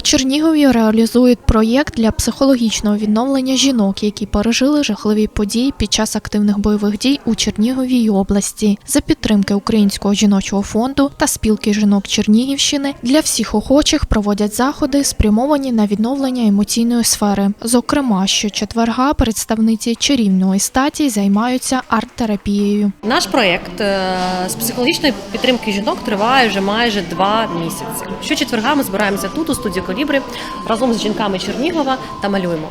Чернігові реалізують проєкт для психологічного відновлення жінок, які пережили жахливі події під час активних бойових дій у Черніговій області. За підтримки Українського жіночого фонду та спілки жінок Чернігівщини для всіх охочих проводять заходи, спрямовані на відновлення емоційної сфери. Зокрема, щочетверга представниці чарівної статі займаються арт-терапією. Наш проєкт е, з психологічної підтримки жінок триває вже майже два місяці. Щочетверга ми збираємося тут, у студії Колібри, разом з жінками Чернігова та малюємо.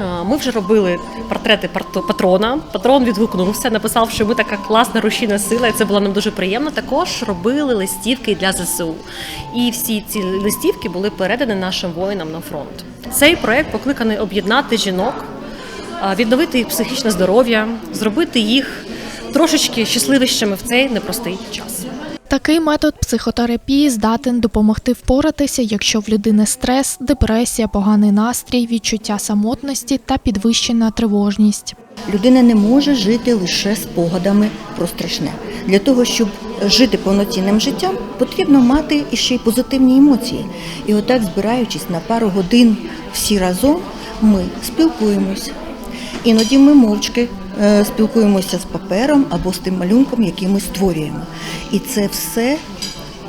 Е, Ми вже робили портрети патрона. Патрон відгукнувся, написав, що ми така класна рушійна сила, і це було нам дуже приємно. Також робили листівки для ЗСУ. І всі ці листівки були передані нашим воїнам на фронт. Цей проект покликаний об'єднати жінок, е, відновити їх психічне здоров'я, зробити їх трошечки щасливішими в цей непростий час. Такий метод психотерапії здатен допомогти впоратися, якщо в людини стрес, депресія, поганий настрій, відчуття самотності та підвищена тривожність. Людина не може жити лише спогадами про страшне. Для того, щоб жити повноцінним життям, потрібно мати іще й позитивні емоції. І отак, збираючись на пару годин всі разом, ми спілкуємось. Іноді ми мовчки е, спілкуємося з папером або з тим малюнком, який ми створюємо. І це все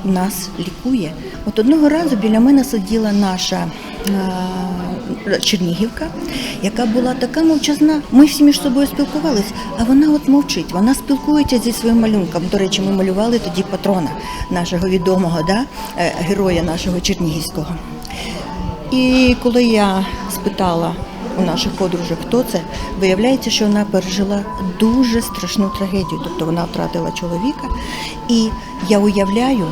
нас лікує. От одного разу біля мене сиділа наша е, Чернігівка, яка була така мовчазна. Ми всі між собою спілкувалися, а вона от мовчить. Вона спілкується зі своїм малюнком. До речі, ми малювали тоді патрона нашого відомого да, е, героя нашого Чернігівського. І коли я спитала у наших подружок, хто це, виявляється, що вона пережила дуже страшну трагедію. Тобто вона втратила чоловіка. І я уявляю,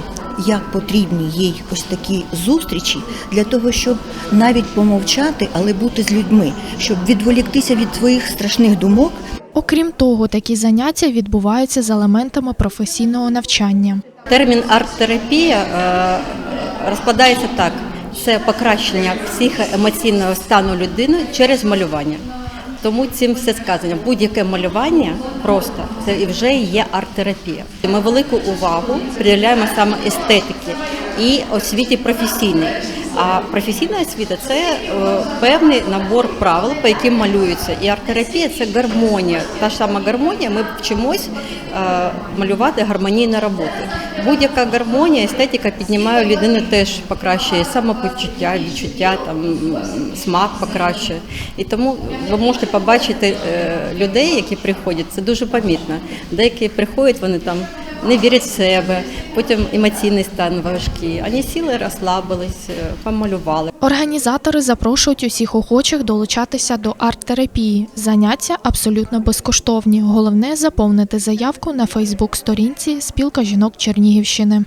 як потрібні їй ось такі зустрічі для того, щоб навіть помовчати, але бути з людьми, щоб відволіктися від своїх страшних думок Окрім того, такі заняття відбуваються з елементами професійного навчання. Термін арт-терапія е, розкладається так: це покращення психоемоційного стану людини через малювання. Тому цим все сказано. Будь-яке малювання просто це і вже є арт-терапія. Ми велику увагу приділяємо саме естетики і освіті професійній. А професійна освіта це е, певний набор правил, по яким малюються. І арт-терапія це гармонія. Та сама гармонія, ми вчимось е, малювати гармонійні роботи. Будь-яка гармонія, естетика піднімає людину теж покращує самопочуття, відчуття, там смак покращує. І тому ви можете побачити е, людей, які приходять. Це дуже помітно. Деякі приходять, вони там не вірять в себе, потім емоційний стан важкий. Вони сіли, розслабились, е, помалювали. Організатори запрошують усіх охочих долучатися до арт-терапії. Заняття абсолютно безкоштовні. Головне заповнити заявку на Фейсбук-сторінці Спілка жінок Чернігівщини.